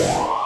รั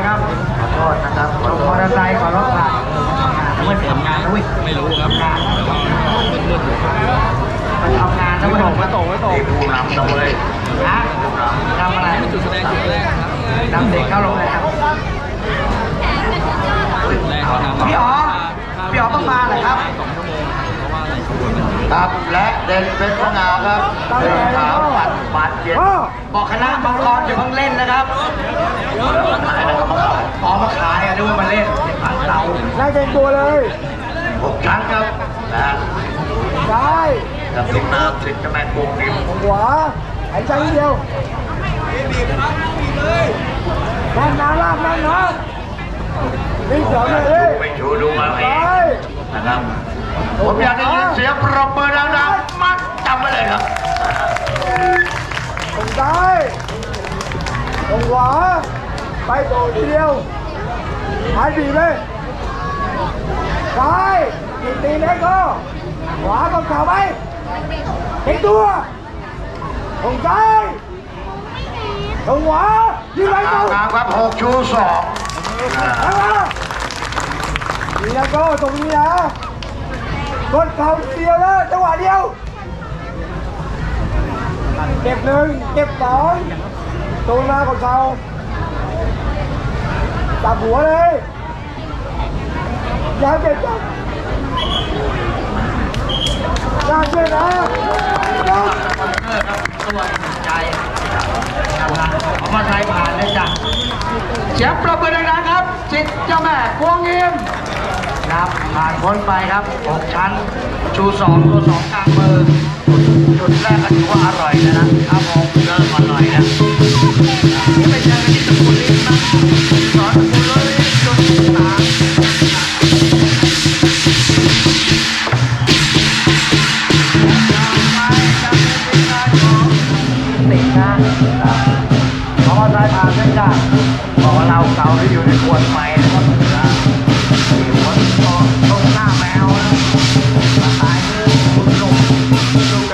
ะครับรถมอเตอร์ไซค์ขอรถผ่านไม่ทำงาน นะเว้ยไม่รู้ครับงานแต่ว่ามืดๆอยู่ครับมันทำงานนะไม่เว้ยตกไม่ตกไม่ตกผู้นำนะเว้ยฮะทำอะไรจุดแสดงจุดแรกครับนำเด็กเข้าโรงแรมจุดแรกเขานำพี่อ๋อพี่อ๋อต้องมาเหรอครับสองชั่วโมงเพราะว่าอะไรชั่วโมงครับและเด่นเป็นสง่าครับเดินขาวปัดปัดเย็นบอกคณะมังกรอย่าเพิ่งเล่นนะครับพอมาขายอะนึกว่ามาเล่นเป็นผัดเตาไล่เต็มตัวเลยหกครั้งครับนะซ้า ยกับสิงห์น้ำสิงห์จะแม่กงริมขวาหายใจนิดเดียวด้านหน้าลากด้านหน้านี่สองเลยเอ้ยไม่ชูดูมาเอซ้างยนะครับผมอยากได้ยินเสียงปรบมือดังๆมัดจำไว้เลยครับตรงซ้ายตรงขวาไปโดดทีเดียวหายบีบเลยซ้ายอีกตีเล็กก็ขวากับเข่าไป เห็นตัวตรงซ้ายตรงขวายืนไว้ตรงงามครับหกชูสองอ่าเอามานี่นะก็ตรงนี้นะกดเข่าทีเดียวนะจังหวะเดียวเก็บหนึ่งเก็บสองตูนมากดเข่าตับหัวเลยอย่าเก็บจับอย่าเก็บนะ จับใจเอามาไทยผ่านเลยจ้ะเสียงประเบิดังๆครับจิตเจ้าแม่กวงเงียมครับผ่านพ้นไปครับ6ชั้น ชูสองตัวสองกลางมือ บอกว่าเราเกาที่อยู่ในขวดใหม่นะครับมีคนก็ตรงหน้าแมวนะมาตายมือคุณลุง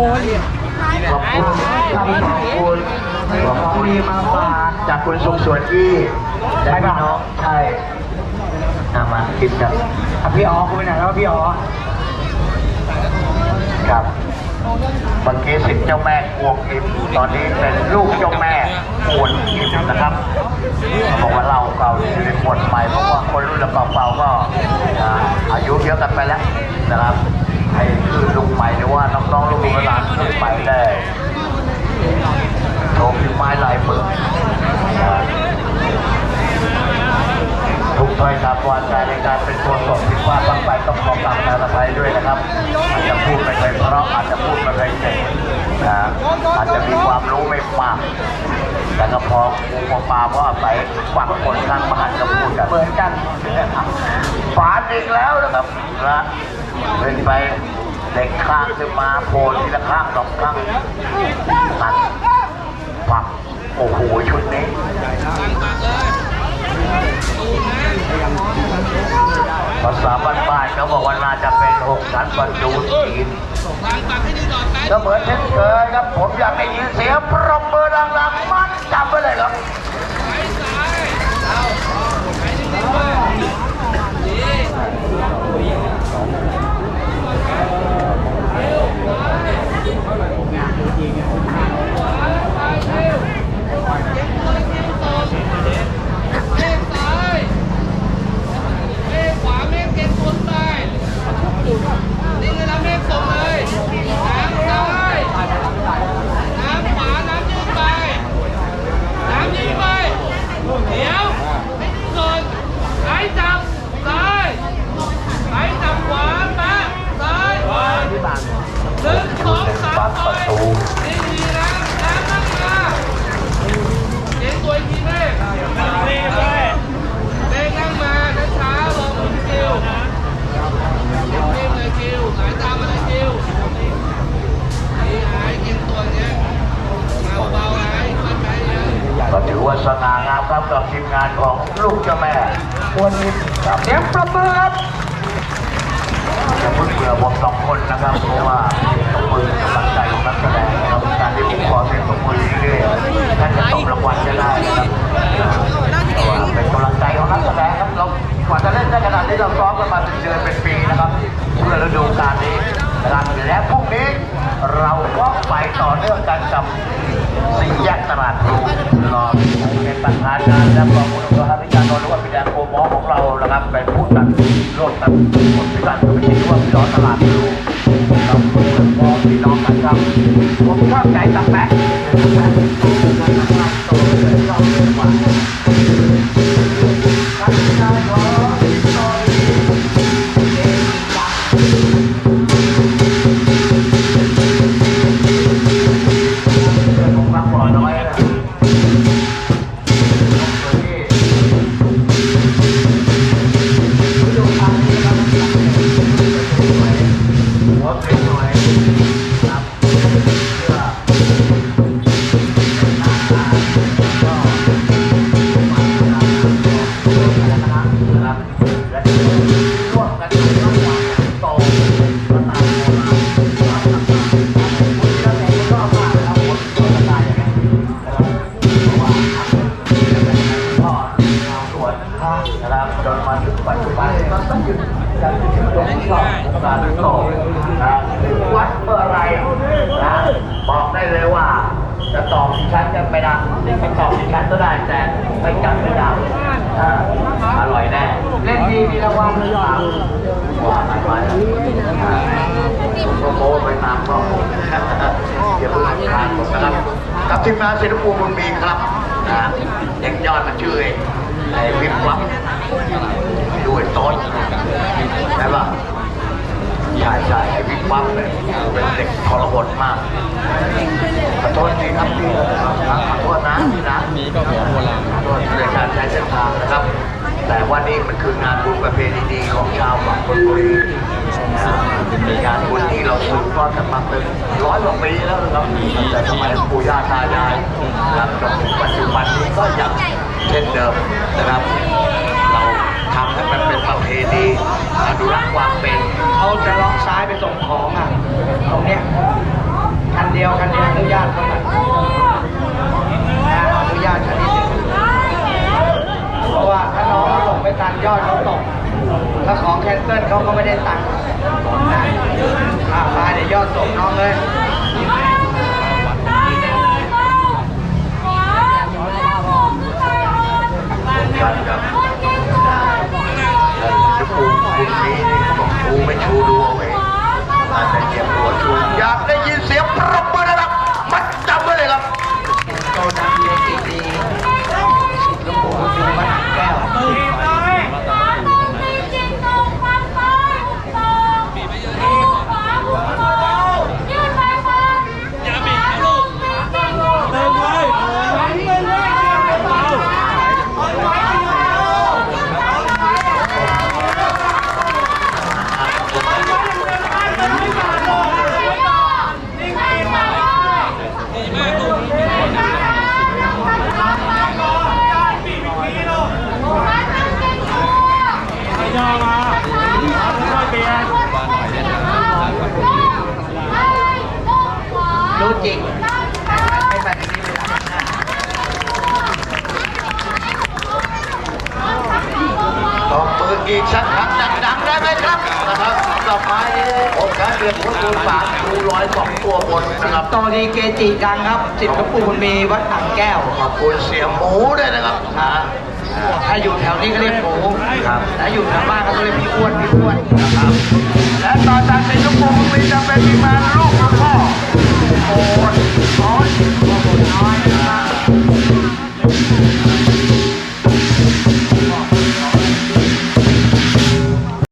ขอบคุณครับขอบคุณขอบคุณที่มาฝากจากคุณสุขสวนที่ใช่พี่น้องใช่นามากินครับพี่อ๋อคุณไปไหนแล้วพี่อ๋อครับเมื่อกี้สิทธิ์เจ้าแม่กวงอิมตอนนี้เป็นลูกเจ้าแม่กวนอิมนะครับบอกว่าเราเก่าอยู่ในคนใหม่เพราะว่าคนรุ่นเก่าๆก็อ่าอายุเยอะกันไปแล้วนะครับ ให้คือลุงใหม่หรือว่าน้องๆลูกหลานรุ่นใหม่ได้โชว์ฝีไม้ลายมือทุกถ้อยคำวาจาในการเป็นตัวสดที่ว่าบางไปต้องขอกราบการอภัยด้วยนะครับอาจจะพูดไม่เคยเพราะอาจจะพูดไม่เคยเก่งนะอาจจะมีความรู้ไม่มากแต่ก็พอคูพอปาเพราะอาศัยฟังคนข้างบ้านก็พูดกันเหมือนกันฝาดอีกแล้วนะครับนะ เป็นไปเด็กข้างขึ้นมาโผล่ทีละข้างสองข้างตัดปักโอ้โหชุดนี้ภาษาบ้านๆเขาบอกว่าน่าจะเป็นหกชั้นบรรจุจีนก็เหมือนเช่นเคยครับผมอยากได้ยินเสียงปรบมือดังๆมันจำไปเลยครับ คนพิการคือที่ว่าพี่น้องตลาดพลูเราเป็นมองพี่น้องกันครับผมชอบใจตักแปะ จะตอบที่ฉันจะไม่ได้ไม่ตอบที่ฉันก็ได้แต่ไม่จำไม่ได้อ่าอร่อยแน่ เล่นดีมีรางวัลหรือเปล่าว่าไปไปโปรไปตามข้อมูลอย่าเพิ่งทานผมนะครับกับทีมงานศิลปูบุญมีครับนะเด็กยอดมันชื่อไอ้วิบวับด้วยต้นใช่ปะ ใช่ใช่ไอ้วิบวับเนี่ยเป็นเด็กทรหดมากขอโทษทีครับพี่ขอโทษนะพี่นะมีก็หัวโบราณขอโทษในการใช้เส้นทางนะครับ แต่ว่านี่มันคืองานบุญประเพณีดีของชาวฝั่งธนบุรีนะเป็นงานบุญที่เราสืบทอดกันมาเป็นร้อยกว่าปีแล้วนะครับแต่สมัยปู่ย่าตายายครับจนถึงปัจจุบันนี้ก็ยังเช่นเดิมนะครับำให้มันเป็นประเพณีอนุรักษ์ความเป็นเขาจะล็อกซ้ายไปส่งของอะ ตรงเนี้ยคันเดียวคันเดียวอนุญาตเท่านั้นอนุญาตคันนี้เพราะว่าถ้าน้องเขาลงไปตันยอดเขาตกถ้าของแคนเซิลเขาก็ไม่ได้ตั รู้จริงไม่แบบนี้เวลาหน้าตบมืออีกสักครั้งดังๆได้ไหมครับนะครับสำหรับไม้นี้ผมการเรียนหัวคูณสามคูร้อยสองตัวบนนะครับโตดีเกจิดังครับสิทธิ์หลวงปู่บุญมีวัดอ่างแก้วขอบคุณเสียหมูด้วยนะครับนะถ้าอยู่แถวนี้ก็เรียกหมูครับถ้าอยู่แถวบ้านก็ต้องเรียกพี่อ้วนพี่อ้วนนะครับและต่อจากเป็นลูกโป่ โอนขอสิบกว่าบทน้อยนะครับ